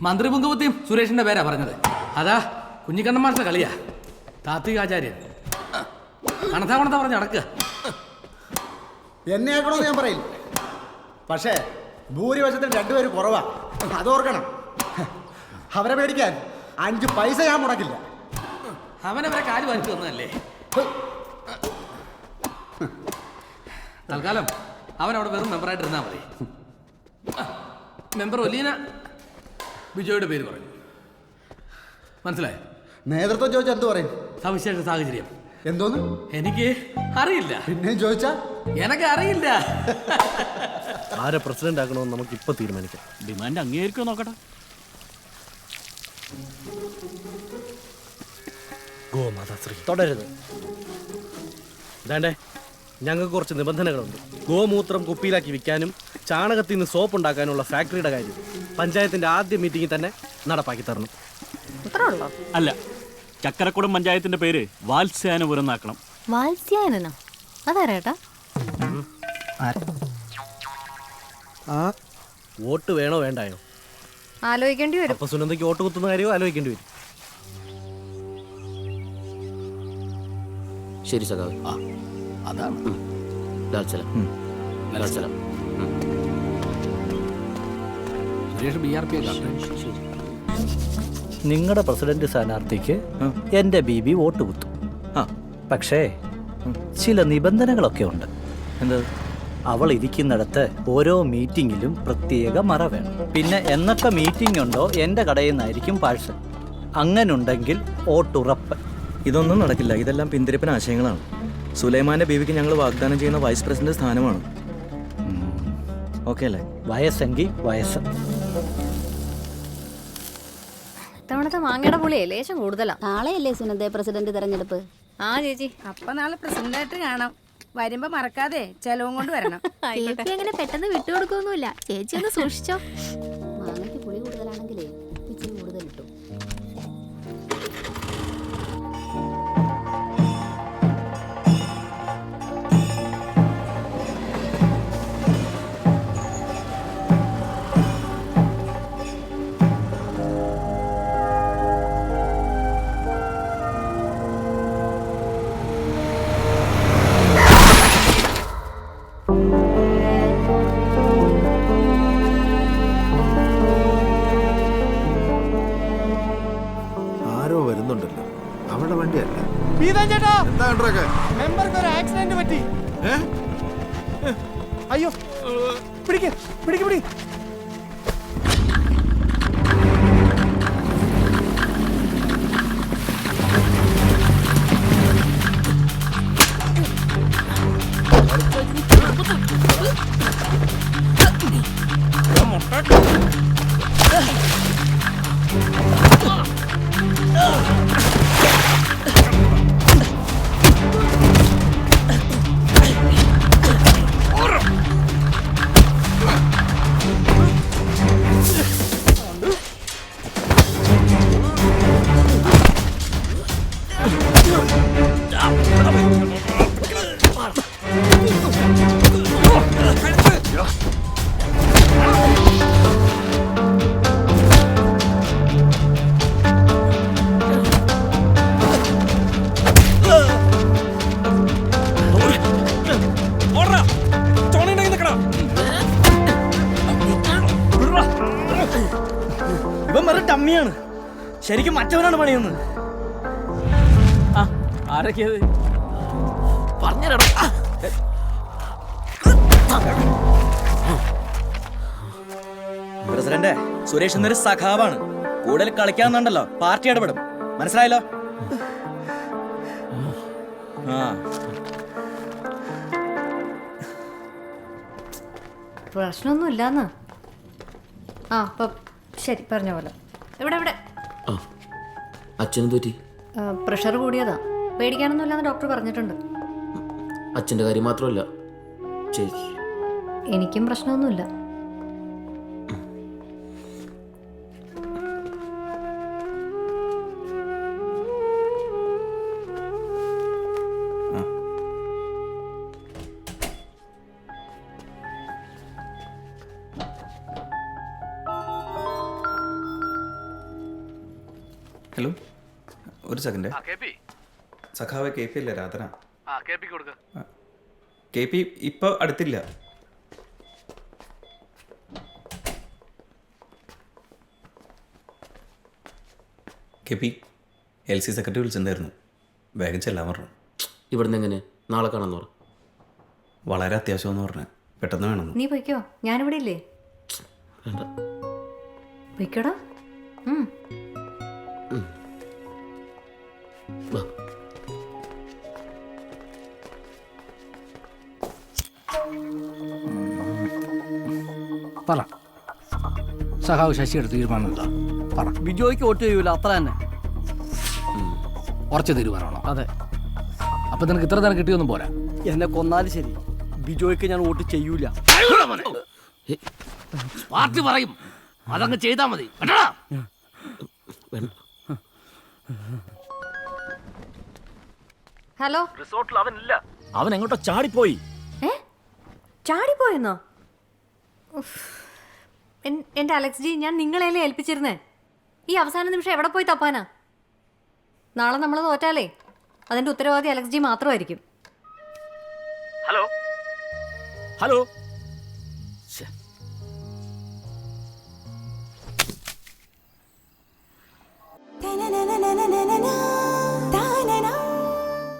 മന്ത്രി പുങ്കപത്തിയും സുരേഷിന്റെ പേരാ പറഞ്ഞത്. അതാ കുഞ്ഞിക്കണ്ണന്മാരുടെ കളിയാ. താത്വികാചാര്യൻ. കണത്താ കണത്താ പറഞ്ഞ നടക്കുക. എന്നെ ആക്കണമെന്ന് ഞാൻ പറയില്ല. പക്ഷേ ഭൂരിപക്ഷത്തിൽ രണ്ടുപേരും കുറവാ. അതോർക്കണം അവരെ പേടിക്കാൻ അഞ്ച് പൈസ ഞാൻ മുടക്കില്ല. അവനവരെ കാൽ വലിച്ചു വന്നതല്ലേ? തൽക്കാലം അവനവിടെ വെറും മെമ്പറായിട്ട് ഇരുന്നാൽ മതി. മെമ്പർ ഒലീന ബിജോയുടെ പേര് പറഞ്ഞു. മനസ്സിലായോ? നേതൃത്വം ചോദിച്ചാൽ എന്ത് പറയും? സവിശേഷ സാഹചര്യം. എന്തോന്ന്? എനിക്ക് അറിയില്ല. പിന്നെ ചോദിച്ചാ? എനക്ക് അറിയില്ല. ആരെ പ്രസിഡന്റ് ആക്കണമെന്ന് നമുക്ക് ഇപ്പൊ തീരുമാനിക്കാം. ഡിമാൻഡ് അംഗീകരിക്കുമോ നോക്കട്ടെ. ഗോമാതാശ്രീ. തുടരുത്. ഇതാണ്ടേ. ഞങ്ങൾക്ക് കുറച്ച് നിബന്ധനകളുണ്ട്. ഗോമൂത്രം കുപ്പിയിലാക്കി വിൽക്കാനും ചാണകത്തിൽ നിന്ന് സോപ്പ് ഉണ്ടാക്കാനുള്ള ഫാക്ടറിയുടെ കാര്യം പഞ്ചായത്തിന്റെ ആദ്യ മീറ്റിംഗിൽ തന്നെ നടപ്പാക്കി തരണം. അല്ല ചക്കരക്കുടം പഞ്ചായത്തിന്റെ പേര് വാത്സ്യാനപുരം എന്നാക്കണം വാത്സ്യായനോ അതാരേട്ടാ വോട്ട് വേണോ വേണ്ടായോ? ആലോചിക്കേണ്ടി വരും. അപ്പൊ സുനന്ദയ്ക്ക് വോട്ട് കുത്തുന്ന കാര്യമോ ആലോചിക്കേണ്ടി വരും? ശരി സഖാവ്. ആ. അതാണ്. ലാൽസലം. ലാൽസലം. സുരേഷ് ബി ആർ പി നിങ്ങളുടെ പ്രസിഡന്റ് സ്ഥാനാർത്ഥിക്ക് എന്റെ ബി ബി വോട്ട് കുത്തും. പക്ഷേ ചില നിബന്ധനകളൊക്കെ ഉണ്ട്. എന്ത്? അവൾ ഇരിക്കുന്നിടത്ത് ഓരോ മീറ്റിങ്ങിലും പ്രത്യേക മറ വേണം. പിന്നെ എന്നൊക്കെ മീറ്റിംഗ് ഉണ്ടോ എന്റെ കടയിൽ നിന്നായിരിക്കും പാഴ്സൽ. അങ്ങനുണ്ടെങ്കിൽ ഓട്ടുറപ്പ് ഇതൊന്നും നടക്കില്ല. ഇതെല്ലാം പിന്തിരിപ്പൻ ആശയങ്ങളാണ്. സുലൈമാന്റെ ബീവിക്ക് ഞങ്ങൾ വാഗ്ദാനം ചെയ്യുന്ന വൈസ് പ്രസിഡന്റ് സ്ഥാനമാണ്. ഓക്കെ അല്ലേ? വയസ്സെങ്കിൽ വയസ്സ്. ഇത്തവണത്തെ മാങ്ങയുടെ പുളിയേ ലേശം കൂടുതലാ. നാളെയല്ലേ സുനന്ദ പ്രസിഡന്റ് തെരഞ്ഞെടുപ്പ്? ആ ചേച്ചി. അപ്പൊ നാളെ പ്രസിഡന്റായിട്ട് കാണാം. വരുമ്പോ മറക്കാതെ ചെലവും കൊണ്ട് വരണം. ചേച്ചി അങ്ങനെ പെട്ടെന്ന് വിട്ടുകൊടുക്കൊന്നുമില്ല ചേച്ചി ഒന്ന് സൂക്ഷിച്ചോ. മെമ്പർക്ക് ഒരു ആക്സിഡന്റ് പറ്റി. അയ്യോ പിടിക്ക് പിടിക്ക് പിടി ടമ്മിയാണ് ശരിക്കും മറ്റവനാണ് പണിയെന്ന് ആരൊക്കെയത് പ്രസിഡന്റ് സുരേഷ് എന്നൊരു സഖാവാണ്. കൂടുതൽ കളിക്കാന്നുണ്ടല്ലോ പാർട്ടി ഇടപെടും. മനസ്സിലായല്ലോ? ആ. പ്രശ്നമൊന്നും ഇല്ലാന്ന് ആ അപ്പം ശരി പറഞ്ഞ പോലെ. ഇവിടെ ഇവിടെ അച്ഛനും തോറ്റി പ്രഷർ കൂടിയതാ. പേടിക്കാനൊന്നും ഇല്ലാന്ന് ഡോക്ടർ പറഞ്ഞിട്ടുണ്ട്. അച്ഛന്റെ കാര്യം മാത്രമല്ല ചേച്ചി. എനിക്കും പ്രശ്നമൊന്നുമില്ല. ഹലോ ഒരു സെക്കൻഡ് സഖാവ് കെ പി അല്ലേ രാധന? കെ പി ഇപ്പൊ അടുത്തില്ല. K P L C secretary വിളിച്ചിട്ടുണ്ടായിരുന്നു. വേഗം ചെല്ലാൻ പറഞ്ഞു. ഇവിടുന്ന് എങ്ങനെ? നാളെ കാണാന്ന് പറഞ്ഞു വളരെ അത്യാവശ്യമെന്ന് പറഞ്ഞു. പെട്ടെന്ന് വേണം. നീ പൊയ്ക്കോ? ഞാനിവിടെ ഇല്ലേ പോയിക്കോടാ. പറ. സഹാവ് ശശിയുടെ തീരുമാനം എന്താ? പറ. ബിജോയ്ക്ക് വോട്ട് ചെയ്യൂല അത്ര തന്നെ. ഉറച്ച തീരുമാനമാണോ? അതെ. അപ്പൊ നിനക്ക് ഇത്ര തന്നെ കിട്ടിയൊന്നും പോരാ? എന്നെ കൊന്നാലും ശരി. ബിജോയ്ക്ക് ഞാൻ വോട്ട് ചെയ്യൂല. പാർട്ടി പറയും. അതങ്ങ് ചെയ്താ മതി. കേട്ടോ ഹലോ? റിസോർട്ടിൽ അവൻ ഇല്ല അവൻ എങ്ങോട്ടോ ചാടിപ്പോയി. ഏ? ചാടിപ്പോയെന്നോ? എന്റെ അലക്സ് ജി ഞാൻ നിങ്ങളെയല്ലേ ഏൽപ്പിച്ചിരുന്നേ? ഈ അവസാന നിമിഷം എവിടെ പോയി തപ്പാനാ? നാളെ നമ്മൾ തോറ്റാലേ. അതിന്റെ ഉത്തരവാദി അലക്സ് ജി മാത്രമായിരിക്കും. ഹലോ? ഹലോ?